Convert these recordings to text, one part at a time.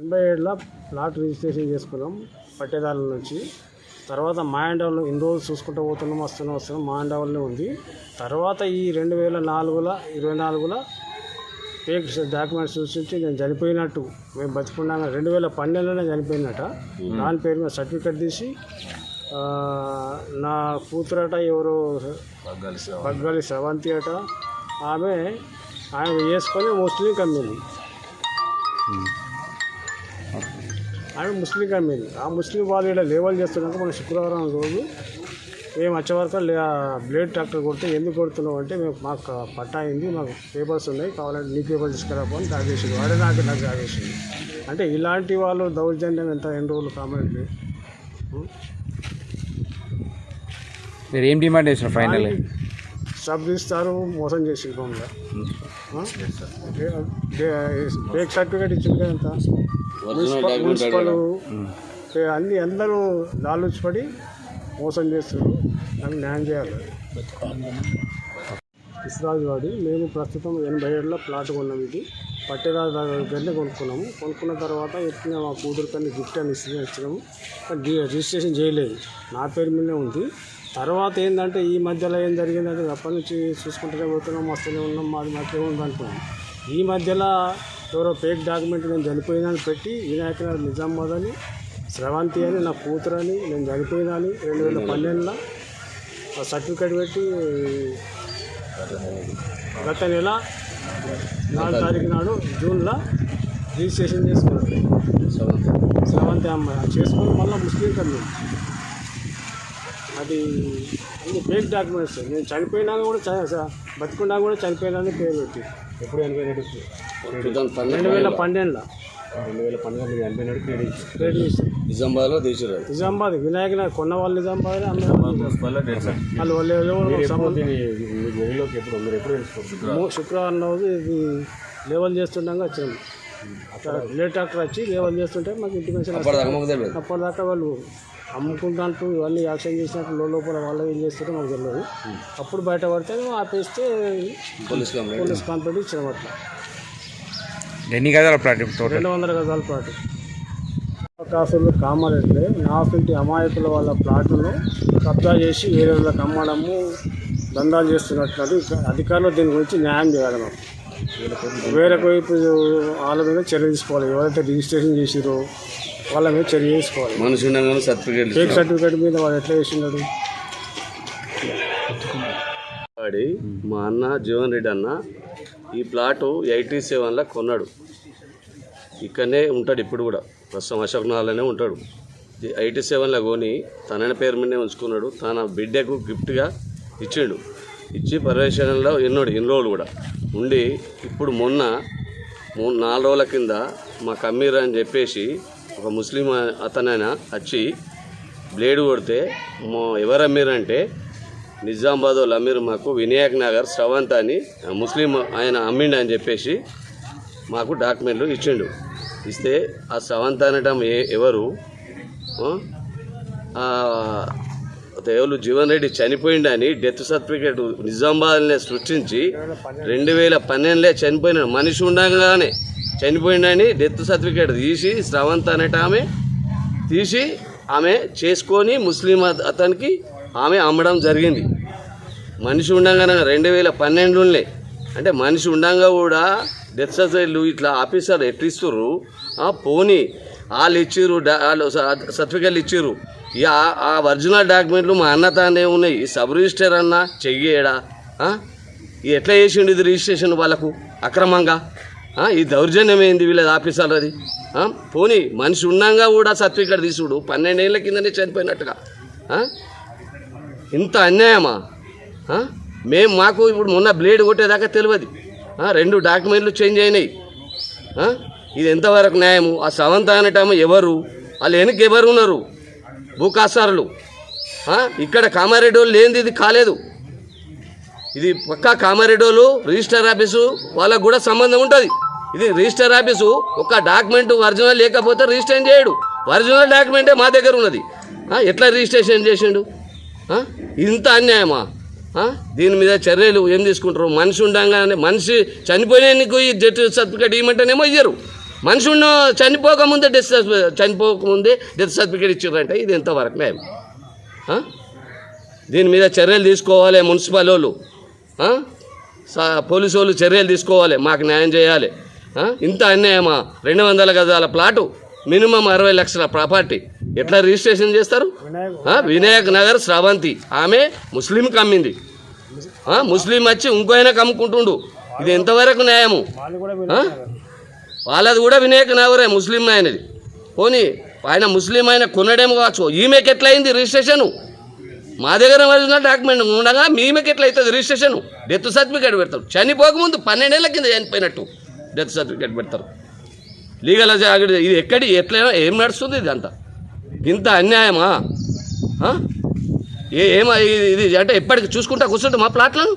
ఎనభై ఏడులో plot registration చేసుకున్నాం పట్టేదారుల నుంచి. తర్వాత మాయండవల్ ఇన్ని రోజులు చూసుకుంటూ పోతున్నాం వస్తున్నాం వస్తున్నాం మాయండవల్నే ఉంది. తర్వాత ఈ రెండు వేల నాలుగులో ఇరవై నాలుగులో ఫేక్ డాక్యుమెంట్స్ సృష్టించి నేను చనిపోయినట్టు. మేము బతికున్నాగా రెండు వేల పన్నెండులోనే చనిపోయినట్ట దాని పేరు మీద సర్టిఫికెట్ తీసి నా కూతురట ఎవరో బగ్గాలి స్రవంతి అట. ఆమె ఆమె వేసుకొని ముస్లిం కమ్మింది ఆమె ముస్లిం కమ్మింది ఆ ముస్లిం వాళ్ళు ఇక్కడ లేవల్ చేస్తున్నాక మన శుక్రవారం రోజు మేము వచ్చే వరకు లే- ఆ బ్లేడ్ ట్రాక్టర్ కొడితే ఎందుకు కొడుతున్నావు అంటే మేము మాకు పట్టా అయింది మాకు పేపర్స్ ఉన్నాయి కావాలంటే నీ పేపర్ తీసుకురాపో అని తాగేసింది వాడే నాకు నాకు తాగేసింది అంటే ఇలాంటి వాళ్ళు దౌర్జన్యం ఎంత ఎన్ని రోజులు కామెంట్ మీరు ఏం డిమాండ్ చేసిన ఫైనల్? సబ్ ఇస్తారు మోసం చేసి మమ్మల్ని. ఫేక్ సర్టిఫికేట్ ఇచ్చింది కదా ఎంత? మున్సిపల్ మున్సిపల్ ఏ అన్ని అందరూ లాలుచిపడి మోసం చేస్తున్నారు. నాకు న్యాయం చేయాలి. ఇస్రాజ్ వాడి మేము ప్రస్తుతం ఎనభై ఏళ్ళలో ప్లాట్ కొన్నాం ఇది. పట్టేరాజు దగ్గరనే కొనుక్కున్నాము. కొనుక్కున్న తర్వాత ఎత్తున మా కూతురు కన్నా గిఫ్ట్ అని ఇచ్చి ఇచ్చినాము రిజిస్ట్రేషన్ చేయలేదు. నా పేరు మీదనే ఉంది. తర్వాత ఏంటంటే ఈ మధ్యలో ఏం జరిగిందంటే అప్పటి నుంచి చూసుకుంటూనే పోతున్నాం వస్తూనే ఉన్నాం మాది మాకే ఉంది అనుకున్నాం ఈ మధ్యలో ఎవరో ఫేక్ డాక్యుమెంట్ నేను చనిపోయినాను పెట్టి వినాయక నిజామాబాద్ అని శ్రవంతి అని నా కూతురు అని నేను చనిపోయినాను రెండు వేల పన్నెండులో. సర్టిఫికేట్ పెట్టి గత నెల నాలుగు తారీఖు నాడు జూన్లో రిజిస్ట్రేషన్ చేసుకున్నాడు శ్రవంతి అమ్మాయి అది మళ్ళీ ముస్లిం కమ్యూనిటీ. అది ఫేక్ డాక్యుమెంట్స్ నేను చనిపోయినా కూడా చ- బతికున్నా కూడా చనిపోయినా పేరు పెట్టి ఎప్పుడు చనిపోయినట్టు రెండు వేల పన్నెండులో. రెండు వేల పన్నెండు చనిపోయినట్టు క్రెడిట్ నిజామాబాద్లో తీసిరు నిజామాబాద్ వినాయక నగర్ కొన్న వాళ్ళు నిజామాబాద్ వాళ్ళు వాళ్ళు మూ- శుక్రవారం రోజు ఇది లేవల్ చేస్తుండగా వచ్చినాం అక్కడ లేట్ డాక్టర్ వచ్చి లేవల్ చేస్తుంటే మాకు ఇంటిమేషన్ అప్పటిదాకా వాళ్ళు అమ్ముకుంటాంటూ ఇవన్నీ యాక్షన్ చేసినట్టు లో- లోపల వాళ్ళు ఏం చేస్తారో మాకు తెలియదు. అప్పుడు బయట పడితే ఆపేస్తే పోలీస్ కంప్లైంట్. పోలీస్ కంప్లైంట్ ఇచ్చాం అట్లా. ఎన్ని గదాల ప్లాట్ రెండు వందల గజాల ప్లాట్. కాసులు కామారెడ్డి నాఫింటి అమాయకుల వాళ్ళ ప్లాట్ను కబ్జా చేసి వేరే వాళ్ళకి అమ్మడము దందాలు చేస్తున్నట్టు అధికారులు దీని గురించి న్యాయం చేయాలి మాకు. వేరే వైపు వాళ్ళ మీద చర్య తీసుకోవాలి. ఎవరైతే రిజిస్ట్రేషన్ చేసిరో వాళ్ళ మీద చర్య తీసుకోవాలి. మనిషి ఉండగానే సర్టిఫికేట్ ఫేక్ సర్టిఫికేట్ మీద వాడు ఎట్లా చేసినాడు వాడి మా అన్న జీవన్ రెడ్డి అన్న ఈ ప్లాటు ఎయిటీ సెవెన్లో కొన్నాడు. ఇక్కడనే ఉంటాడు ఇప్పుడు కూడా. ప్రస్తుతం అశోక్ నగర్లోనే ఉంటాడు. ఎయిటీ సెవెన్లో కొని తన పేరు మీదనే ఉంచుకున్నాడు. తన బిడ్డకు గిఫ్ట్గా ఇచ్చిండు. ఇచ్చి పర్యవేక్షణలో ఎన్నోడు ఎన్ని రోజులు కూడా. ఉండి ఇప్పుడు మొన్న మూడు నాలుగు రోజుల కింద మా కమ్మీర్ అని చెప్పేసి ఒక ముస్లిం అతనైనా వచ్చి బ్లేడ్ కొడితే మా ఎవరు అమ్మీరంటే నిజామాబాద్ వాళ్ళు అమ్మీరు మాకు వినాయక్ నగర్ శ్రవంత్ అని ముస్లిం ఆయన అమ్మిండు అని చెప్పేసి మాకు డాక్యుమెంట్లు ఇచ్చిండు. ఇస్తే ఆ శ్రవంత్ అనటం ఏ ఎవరు? ఆ? దేవులు జీవన్ రెడ్డి చనిపోయిండని డెత్ సర్టిఫికేట్ నిజామాబాద్నే సృష్టించి రెండు వేల పన్నెండులో చనిపోయిన మనిషి ఉండగానే చనిపోయిండని డెత్ సర్టిఫికేట్ తీసి శ్రవంత్ అనేట ఆమె తీసి ఆమె చేసుకొని ముస్లిం అతనికి ఆమె అమ్మడం జరిగింది మనిషి ఉండగానే రెండు వేల పన్నెండులే అంటే మనిషి ఉండగా కూడా డెత్ సర్టిఫికేట్లు ఇట్లా ఆఫీసర్ ఎట్టిస్తుర్రు ఆ, పోనీ వాళ్ళు ఇచ్చిర్రు డా- వాళ్ళు సర్టిఫికేట్లు ఇచ్చిర్రు ఇక ఆ- ఆ ఒరిజినల్ డాక్యుమెంట్లు మా అన్న తానే ఉన్నాయి. సబ్ రిజిస్టర్ అన్న చెయ్యేడా? ఎట్లా చేసిండు ఇది రిజిస్ట్రేషన్ వాళ్ళకు? అక్రమంగా? ఈ దౌర్జన్యం ఏంది వీళ్ళ ఆఫీసర్ అది? పోనీ మనిషి ఉన్నాగా కూడా సర్టిఫికేట్ తీసుడు. పన్నెండేళ్ళ కిందనే చనిపోయినట్టుగా. ఇంత అన్యాయమా? మేము మాకు ఇప్పుడు మొన్న బ్లేడ్ కొట్టేదాకా తెలియదు. రెండు డాక్యుమెంట్లు చేంజ్ అయినాయి. ఇది ఎంతవరకు న్యాయము? ఆ సవంత అనటం ఎవరు? వాళ్ళు వెనక్కి ఎవరు ఉన్నారు? భూకాసారులు ఇక్కడ కామారెడ్డి లేనిది ఇది కాలేదు. ఇది పక్కా కామారెడ్డి వాళ్ళు రిజిస్టర్ ఆఫీసు వాళ్ళకు కూడా సంబంధం ఉంటుంది. ఇది రిజిస్టర్ ఆఫీసు ఒక డాక్యుమెంట్ ఒరిజినల్ లేకపోతే రిజిస్టర్ చేయడు. ఒరిజినల్ డాక్యుమెంటే మా దగ్గర ఉన్నది. ఎట్లా రిజిస్ట్రేషన్ చేసిండు? ఇంత అన్యాయమా? దీని మీద చర్యలు ఏం తీసుకుంటారు? మనిషి ఉండగానే మనిషి చనిపోయినందుకు ఈ జట్టు సర్టిఫికేట్ ఇవ్వమంటేనేమో ఇయ్యరు. మనిషి ఉన్న చనిపోకముందే డెత్ సర్టిఫికేట్ చనిపోకముందే డెత్ సర్టిఫికేట్ ఇచ్చారంటే. ఇది ఎంతవరకు న్యాయం? ఆ? దీని మీద చర్యలు తీసుకోవాలి మున్సిపల్ వాళ్ళు. పోలీసు వాళ్ళు చర్యలు తీసుకోవాలి. మాకు న్యాయం చేయాలి? ఇంత అన్యాయమా? రెండు వందల గజాల ప్లాటు మినిమం అరవై లక్షల ప్రాపర్టీ. ఎట్లా రిజిస్ట్రేషన్ చేస్తారు? వినాయక్ నగర్ శ్రావంతి ఆమె ముస్లింకి అమ్మింది ఆ? ముస్లిం వచ్చి ఇంకో ఆయనకు అమ్ముకుంటుండు ఇది ఎంతవరకు న్యాయము? వాళ్ళది కూడా వినాయక నగరే ముస్లిం ఆయనది. పోనీ ఆయన ముస్లిం ఆయన కొనడేమో కావచ్చు. ఈమెకి ఎట్లయింది రిజిస్ట్రేషను? మా దగ్గర ఒరిజినల్ డాక్యుమెంట్ ఉండగా మీమెకి ఎట్లయితుంది అవుతుంది రిజిస్ట్రేషన్? డెత్ సర్టిఫికేట్ పెడతారు. చనిపోకముందు పన్నెండేళ్ళ కింద చనిపోయినట్టు డెత్ సర్టిఫికేట్ పెడతారు. లీగల్ ఇది ఎక్కడి ఎట్లా ఏం నడుస్తుంది ఇది అంతా ఇంత అన్యాయమా? ఆ? ఏ ఇది- ఇది అంటే ఎప్పటికి చూసుకుంటా కూర్చుంటే మా ప్లాట్లను?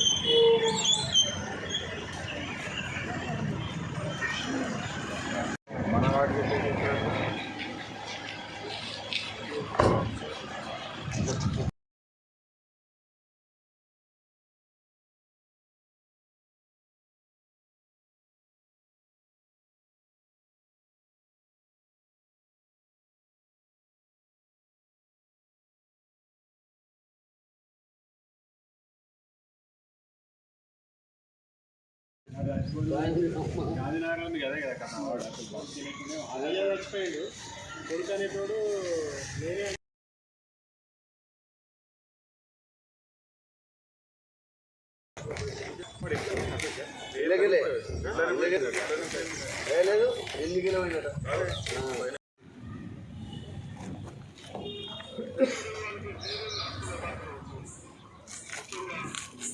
గాంధీనగర్లో మీకు అదే కదా అదే చచ్చిపోయాడు కొడుకు అనేటోడు నేనే లేదు ఎన్ని కిలోమీటర్